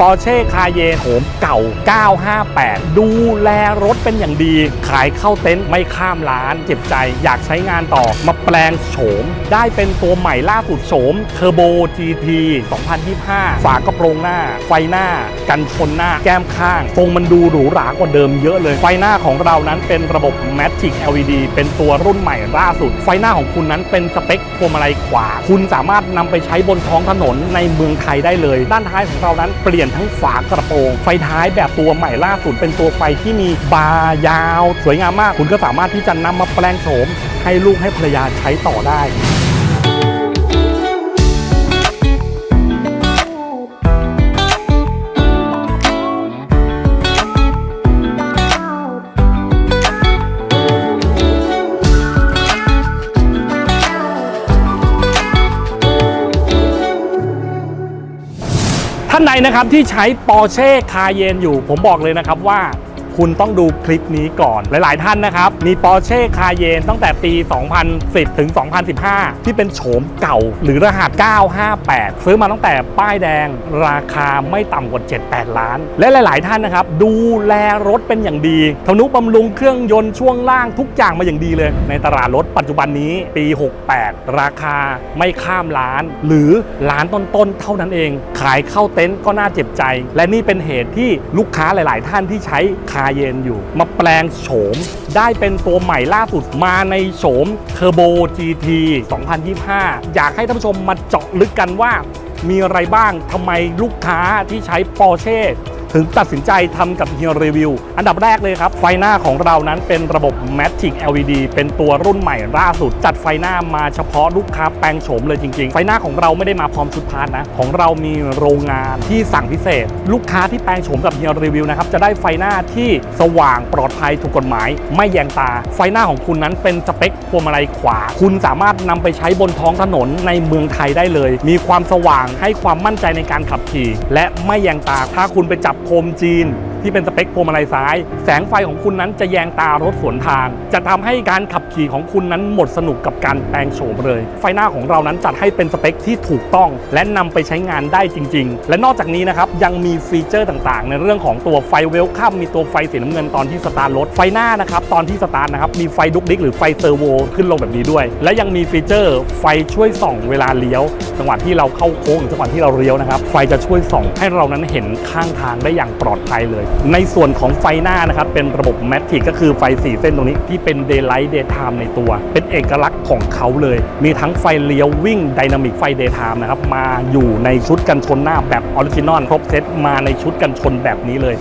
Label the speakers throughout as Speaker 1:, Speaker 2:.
Speaker 1: ปอร์เช่คาเยนโหมเก่า 958 ดูแลรถเป็นอย่างดี ขายเข้าเต็นท์ไม่ข้ามร้าน เจ็บใจอยากใช้งานต่อ มาแปลงโฉม ได้เป็นตัวใหม่ล่าสุดโฉม Turbo GT 2025 ฝากระโปรงหน้า ไฟหน้า กันชนหน้า แก้มข้าง ทรงมันดูหรูหรากว่าเดิมเยอะเลย ไฟหน้าของเรานั้นเป็นระบบ Matic LED เป็นตัวรุ่นใหม่ล่าสุด ไฟหน้าของคุณนั้นเป็นสเปคพวงมาลัยขวา คุณสามารถนำไปใช้บนท้องถนนในเมืองไทยได้เลย ด้านท้ายของเรานั้นเปลี่ยนทั้งฝากระโปรง ไฟท้ายแบบตัวใหม่ล่าสุดเป็นตัวไฟที่มีบาร์ยาว สวยงามมาก คุณก็สามารถที่จะนำมาแปลงโฉมให้ลูกให้ภรรยาใช้ต่อได้ ท่านใดนะครับที่ใช้ปอร์เช่คาเยนอยู่ ผมบอกเลยนะครับว่า คุณต้องดูคลิปนี้ก่อน หลายๆท่านนะครับ มี Porsche Cayenne ตั้งแต่ปี 2010 ถึง 2015 ที่เป็นโฉมเก่าหรือรหัส 958 ซื้อมาตั้งแต่ป้ายแดงราคาไม่ต่ำกว่า 7-8 ล้าน และหลาย ๆ ท่านนะครับ ดูแลรถเป็นอย่างดีทนุบำรุงเครื่องยนต์ช่วงล่างทุกอย่างมาอย่างดีเลย ในตลาดรถปัจจุบันนี้ปี 68 ราคาไม่ข้ามล้าน หรือล้านต้น ๆ เท่านั้นเอง ขายเข้าเต็นท์ก็น่าเจ็บใจ และนี่เป็นเหตุที่ลูกค้าหลาย ๆ ท่านที่ใช้คาเยนอยู่ มาแปลงโฉมได้เป็นตัวใหม่ล่าสุดมาในโฉม Turbo GT 2025 อยากให้ท่านผู้ชมมาเจาะลึกกันว่ามีอะไรบ้างทำไมลูกค้าที่ใช้ Porsche ถึงตัดสินใจทำกับเฮียรีวิว อันดับแรกเลยครับ ไฟหน้าของเรานั้นเป็นระบบ Matic LED เป็นตัวรุ่นใหม่ล่าสุด จัดไฟหน้ามาเฉพาะลูกค้าแปลงโฉมเลยจริง ๆ ไฟหน้าของเราไม่ได้มาพร้อมชุดพาร์ทนะ ของเรามีโรงงานที่สั่งพิเศษ ลูกค้าที่แปลงโฉมกับเฮียรีวิวนะครับจะได้ไฟหน้าที่สว่างปลอดภัยถูกกฎหมาย ไม่แยงตา ไฟหน้าของคุณนั้นเป็นสเปคพวงมาลัยขวา คุณสามารถนำไปใช้บนท้องถนนในเมืองไทยได้เลย มีความสว่างให้ความมั่นใจในการขับขี่ และไม่แยงตาถ้าคุณไปจับโคมจีน ที่เป็นสเปคพวงมาลัยซ้าย แสงไฟของคุณนั้นจะแยงตารถสวนทาง จะทำให้การขับขี่ของคุณนั้นหมดสนุกกับการแปลงโฉมเลย ไฟหน้าของเรานั้นจัดให้เป็นสเปคที่ถูกต้อง และนำไปใช้งานได้จริง ๆ และนอกจากนี้นะครับยังมีฟีเจอร์ต่างๆ ในเรื่องของตัวไฟเวลคัมมีตัวไฟสีน้ำเงินตอนที่สตาร์ทรถไฟหน้านะครับตอนที่สตาร์ทนะครับมีไฟดุกดิกหรือไฟเซอร์โวขึ้นลงแบบนี้ด้วย และยังมีฟีเจอร์ไฟช่วยส่องเวลาเลี้ยว จังหวะที่เราเข้าโค้งหรือจังหวะที่เราเลี้ยวนะครับไฟจะช่วยส่องให้เรานั้นเห็นข้างทางได้อย่างปลอดภัยเลยในส่วนของไฟหน้านะครับ เป็นระบบแมทริกก็คือไฟ 4 เส้นตรงนี้ที่เป็น Daylight Daytime ในตัว เป็นเอกลักษณ์ของเขาเลย มีทั้งไฟเลี้ยววิ่งดินามิกไฟ Daytime นะครับ มาอยู่ในชุดกันชนหน้าแบบออริจินอลครบเซตมาในชุดกันชนแบบนี้เลย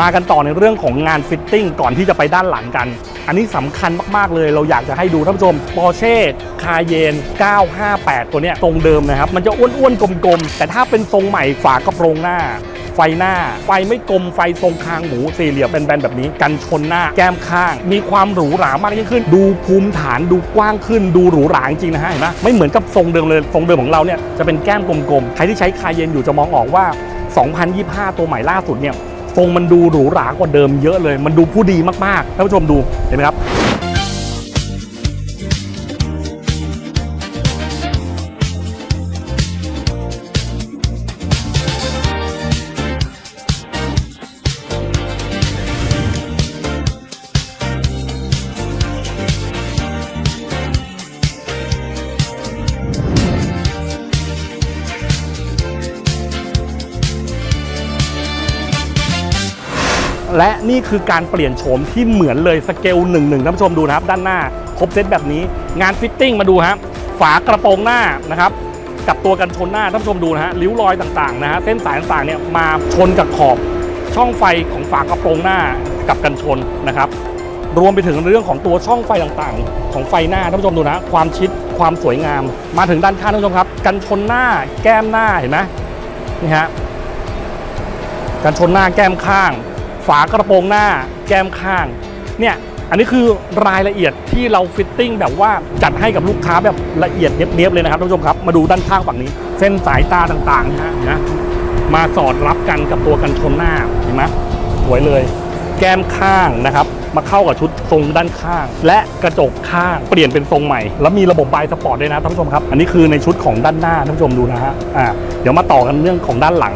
Speaker 1: มากันต่อในเรื่องของงานฟิตติ้งก่อนที่จะไปด้านหลังกัน อันนี้สำคัญมากๆเลย เราอยากจะให้ดูท่านผู้ชม Porsche Cayenne 958 ตัวเนี้ยทรงเดิมนะครับ มันจะอ้วนๆ กลมๆ แต่ถ้าเป็นทรงใหม่ฝากระโปรงหน้า ไฟหน้า ไฟไม่กลมไฟทรงคางหมูสี่เหลี่ยมเป็นแบนๆแบบนี้ กันชนหน้าแก้มข้าง มีความหรูหรามากยิ่งขึ้น ดูภูมิฐานดูกว้างขึ้น ดูหรูหราจริงนะฮะเห็นไหมไม่เหมือนกับทรงเดิมเลยทรงเดิมของเราเนี่ยจะเป็นแก้มกลมๆใครที่ใช้คาเยนอยู่จะมองออกว่า 2025 ตัวใหม่ล่าสุดเนี่ย รงมันดูหรูหรากว่าเดิมเยอะเลย มันดูผู้ดีมากๆท่านผู้ชมดูเห็นไหมครับ และนี่คือการเปลี่ยนโฉมที่เหมือนเลยสเกลหนึ่งท่านผู้ชมดูนะครับ ด้านหน้า ครบเซตแบบนี้ งานฟิตติ้งมาดูครับฝากระโปรงหน้านะครับกับตัวกันชนหน้าท่านผู้ชมดูนะฮะริ้วรอยต่างๆนะฮะเส้นสายต่างๆเนี่ยมาชนกับขอบช่องไฟของฝากระโปรงหน้ากับกันชนนะครับ รวมไปถึงเรื่องของตัวช่องไฟต่างๆ ของไฟหน้าท่านผู้ชมดูนะความชิดความสวยงาม มาถึงด้านข้างท่านผู้ชมครับ กันชนหน้าแก้มหน้าเห็นไหมนี่ฮะกันชนหน้าแก้มข้าง ฝากระโปรงหน้าแก้มข้างเนี่ยอันนี้คือรายละเอียดที่เราฟิตติ้งแบบว่าจัดให้กับลูกค้าแบบละเอียดเนียบๆเลยนะครับท่านผู้ชมครับมาดูด้านข้างฝั่งนี้ เส้นสายตาต่างๆนะฮะนะมาสอดรับกันกับตัวกันชนหน้าเห็นไหมสวยเลย แก้มข้างนะครับมาเข้ากับชุดทรงด้านข้าง และกระจกข้างเปลี่ยนเป็นทรงใหม่ แล้วมีระบบบายสปอร์ตด้วยนะท่านผู้ชมครับ อันนี้คือในชุดของด้านหน้าท่านผู้ชมดูนะฮะอ่าเดี๋ยวมาต่อกันเรื่องของด้านหลัง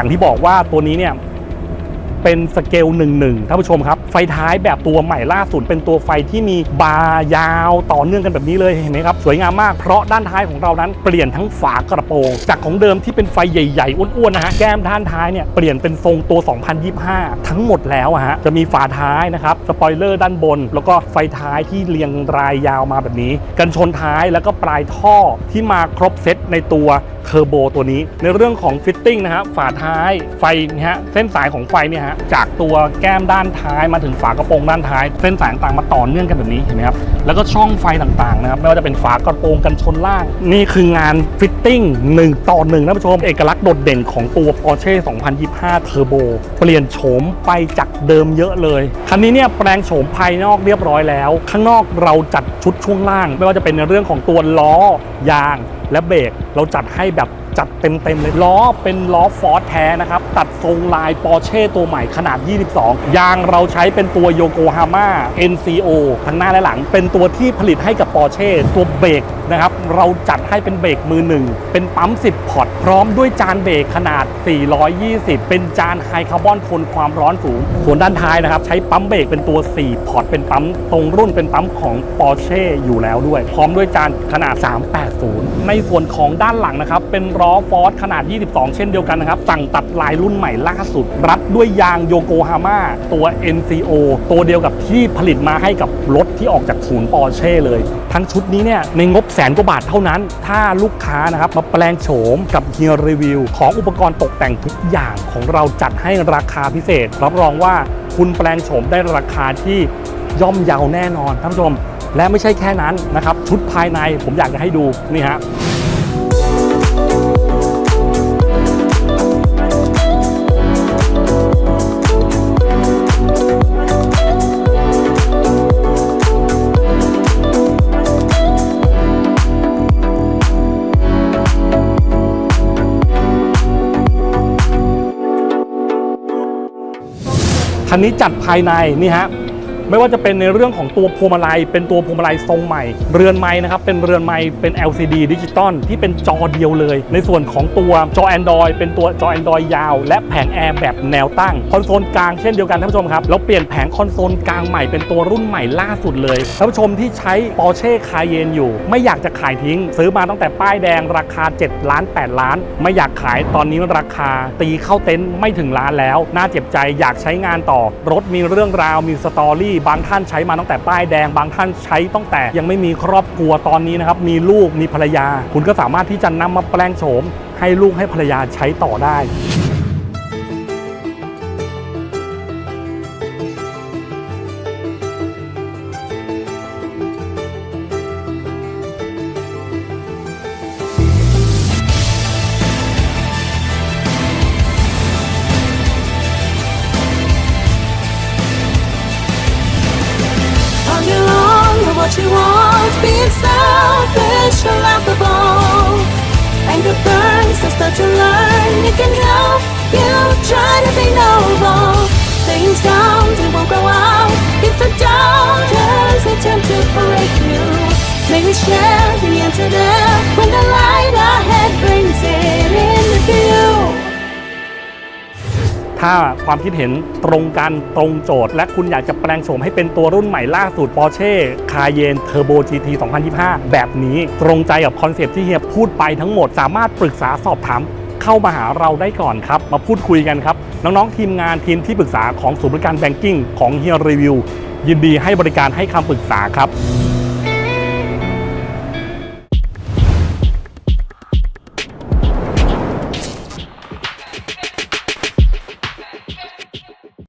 Speaker 1: อย่างที่บอกว่าตัวนี้เนี่ย เป็นสเกลหนึ่งหนึ่งท่านผู้ชมครับ ไฟท้ายแบบตัวใหม่ล่าสุดเป็นตัวไฟที่มีบาร์ยาวต่อเนื่องกันแบบนี้เลยเห็นไหมครับ สวยงามมากเพราะด้านท้ายของเรานั้นเปลี่ยนทั้งฝากระโปรง จากของเดิมที่เป็นไฟใหญ่ๆ อ้วนๆนะฮะแก้มด้านท้ายเนี่ยเปลี่ยนเป็นทรงตัว 2025 ทั้งหมดแล้วอะฮะจะมีฝาท้ายนะครับสปอยเลอร์ด้านบน แล้วก็ไฟท้ายที่เรียงรายยาวมาแบบนี้ กันชนท้ายแล้วก็ปลายท่อที่มาครบเซตในตัวเทอร์โบตัวนี้ ในเรื่องของฟิตติ้งนะฮะฝาท้ายไฟนี่ยฮะเส้นสายของไฟเนี่ยฮะจากตัวแก้มด้านท้ายมาถึงฝากระโปรงด้านท้าย เส้นสายต่างมาต่อเนื่องกันแบบนี้เห็นไหมครับแล้วก็ช่องไฟต่างๆนะครับไม่ว่าจะเป็นฝากระโปรงกันชนล่าง นี่คืองานฟิตติ้ง1ต่อ1นะผู้ชมเอกลักษณ์โดดเด่นของตัว Porsche 2025 Turbo เปลี่ยนโฉมไปจากเดิมเยอะเลยคันนี้เนี่ยแปลงโฉมภายนอกเรียบร้อยแล้ว ข้างนอกเราจัดชุดช่วงล่าง ไม่ว่าจะเป็นในเรื่องของตัวล้อยางและเบรกเราจัดให้แบบ จัดเต็มๆเลย ล้อเป็นล้อฟอร์ดแท้นะครับ ตัดทรงลายปอร์เช่ตัวใหม่ขนาด 22 ยางเราใช้เป็นตัวโยโกฮาม่า NCO ทั้งหน้าและหลัง เป็นตัวที่ผลิตให้กับปอร์เช่ตัวเบรก นะครับเราจัดให้เป็นเบรกมือหนึ่งเป็นปั๊ม 10 พอร์ต พร้อมด้วยจานเบรกขนาด 420 เป็นจานไฮคาร์บอนทนความร้อนสูง ส่วนด้านท้ายนะครับใช้ปั๊มเบรกเป็นตัว 4 พอร์ต เป็นปั๊มตรงรุ่นเป็นปั๊มของ Porsche อยู่แล้วด้วย พร้อมด้วยจานขนาด 380 ในส่วนของด้านหลังนะครับเป็นล้อฟอร์ดขนาด 22 เช่นเดียวกันนะครับสั่งตัดลายรุ่นใหม่ล่าสุด รัดด้วยยางโยโกฮาม่าตัว NCO ตัวเดียวกับที่ผลิตมาให้กับรถที่ออกจากศูนย์ Porsche เลย ทั้งชุดนี้เนี่ยในงบสนกว่าบาทเท่านั้น ถ้าลูกค้านะครับมาแปลงโฉมกับเฮียรีวิวของอุปกรณ์ตกแต่งทุกอย่างของเราจัดให้ราคาพิเศษ รับรองว่าคุณแปลงโฉมได้ราคาที่ย่อมเยาวแน่นอนท่านผู้ชม และไม่ใช่แค่นั้นนะครับชุดภายในผมอยากจะให้ดูนี่ฮะ คันนี้จัดภายในนี่ฮะ ไม่ว่าจะเป็นในเรื่องของตัวพวงมาลัย เป็นตัวพวงมาลัยทรงใหม่ เรือนไม้นะครับเป็นเรือนไม้เป็น LCD ดิจิตอลที่เป็นจอเดียวเลย ในส่วนของตัวจอ Android เป็นตัวจอ Android ยาว และแผงแอร์แบบแนวตั้งคอนโซลกลางเช่นเดียวกันท่านผู้ชมครับแล้วเปลี่ยนแผงคอนโซลกลางใหม่เป็นตัวรุ่นใหม่ล่าสุดเลยท่านผู้ชมที่ใช้ Porsche Cayenne อยู่ ไม่อยากจะขายทิ้ง ซื้อมาตั้งแต่ป้ายแดงราคา 7 ล้าน 8 ล้าน ไม่อยากขายตอนนี้ราคา ตีเข้าเต็นท์ไม่ถึงล้านแล้ว น่าเจ็บใจอยากใช้งานต่อ รถมีเรื่องราวมีสตอรี่บางท่านใช้มาตั้งแต่ป้ายแดง บางท่านใช้ตั้งแต่ ยังไม่มีครอบครัวตอนนี้นะครับ มีลูกมีภรรยา คุณก็สามารถที่จะนำมาแปลงโฉมให้ลูกให้ภรรยาใช้ต่อได้
Speaker 2: Anger burns, so start to learn. It can help you try to be noble. Things down, it won't go out. If the doubters attempt to break you, may we share the answer there
Speaker 1: ถ้าความคิดเห็นตรงกันตรงโจทย์ และคุณอยากจะแปลงโฉมให้เป็นตัวรุ่นใหม่ล่าสุด Porsche Cayenne Turbo GT 2025 แบบนี้ตรงใจกับคอนเซปต์ที่เฮียพูดไปทั้งหมด สามารถปรึกษาสอบถามเข้ามาหาเราได้ก่อนครับ มาพูดคุยกันครับ น้องๆทีมงานทีมที่ปรึกษาของศูนย์บริการแบงกิ้งของเฮียรีวิวยินดีให้บริการให้คำปรึกษาครับ